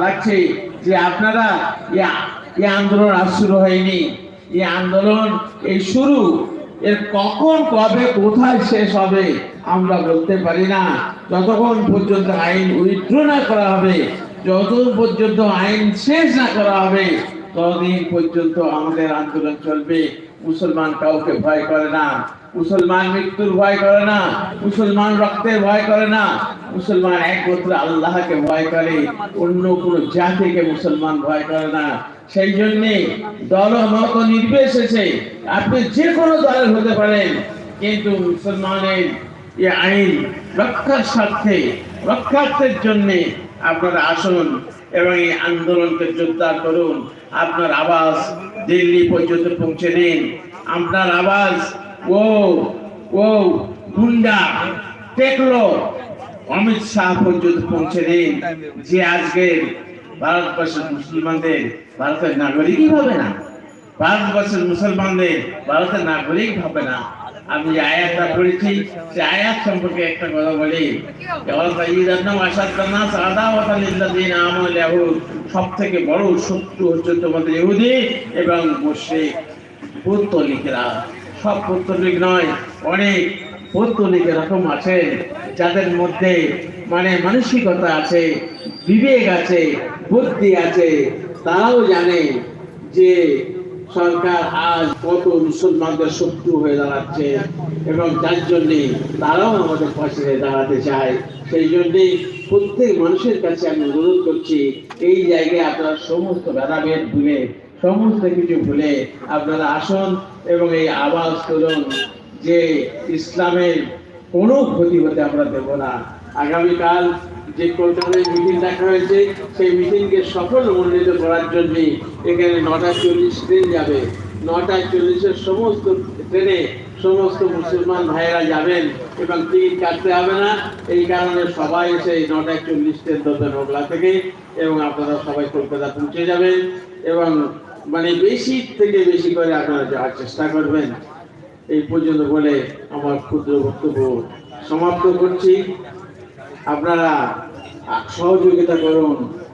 লাগছে যে আপনারা এই আন্দোলন আর শুরু হয়নি। এই আন্দোলন, এই শুরু, এর কখন, কবে, কোথায় শেষ হবে আমরা বলতে পারি না। যতক্ষণ পর্যন্ত আইন উইথড্র না করা হবে, যতক্ষণ পর্যন্ত আইন শেষ না করা হবে ততদিন পর্যন্ত আমাদের আন্দোলন চলবে। মুসলমান কাউকে ভয় করে না। মুসলমান মৃত্যুর ভয় করে না। মুসলমান রক্তের ভয় করে না। মুসলমান একমাত্র আল্লাহকে ভয় করে, অন্য কোনো জাতিকে মুসলমান ভয় করে না। সেই জন্যে দল মত নির্বিশেষে আপনি যে কোনো দলের হতে পারেন, কিন্তু মুসলমানের এই আইন রক্ষার স্বার্থে, রক্ষার্থের জন্যে আপনারা আসুন। এবং এই আন্দোলনকে যোদ্ধা করুন। আপনার আবাস দিল্লি পর্যন্ত পৌঁছে দিন। আপনার আবাস ও ও, গুন্ডা, টেকলো, অমিত শাহ পর্যন্ত পৌঁছে দিন। যে আজকে ভারতবর্ষের মুসলমানদের, ভারতের নাগরিকই হবে না। ভারতবর্ষের মুসলমানদের ভারতের নাগরিক হবে না। আমি যে আয়াতটা পড়েছি, সে আয়াত সম্পর্কে একটা কথা বলি। সব থেকে বড় শত্রু হচ্ছে তোমাদের ইহুদি এবং মুশরিক। পৌত্তলিকেরা। সব পৌত্তলিক নয়, অনেক পৌত্তলিক এরকম আছে, যাদের মধ্যে মানে মানসিকতা আছে, বিবেক আছে, বুদ্ধি আছে। তারাও জানে যে সরকার আজ কত মুসলমানদের শত্রু হয়ে দাঁড়াচ্ছে এবং যার জন্যে তারাও আমাদের পাশে দাঁড়াতে চায়, সেই জন্যেই প্রত্যেক মানুষের কাছে আমি অনুরোধ করছি, এই জায়গায় আপনারা সমস্ত ভেদাভেদ ভুলে, সমস্ত কিছু ভুলে আপনারা আসুন এবং এই আওয়াজ করুন যে ইসলামের কোনো ক্ষতি হতে আমরা দেব না। আগামীকাল যে কলকাতায় মিটিং ডাকা হয়েছে, সেই মিটিংকে সফল মনোনীত করার জন্য এখানে নটা চল্লিশ ট্রেন যাবে। নটা চল্লিশের সমস্ত ট্রেনে সমস্ত মুসলমান ভাইয়েরা যাবেন এবং টিকিট কাটতে হবে না। এই কারণে সবাই এসে নটা চল্লিশ ট্রেন ধরবেন ওগলা থেকে এবং আপনারা সবাই কলকাতা পৌঁছে যাবেন এবং মানে বেশি থেকে বেশি করে আপনারা যাওয়ার চেষ্টা করবেন। এই পর্যন্ত বলে আমার ক্ষুদ্র বক্তব্য সমাপ্ত করছি। আপনারা সহযোগিতা করুন।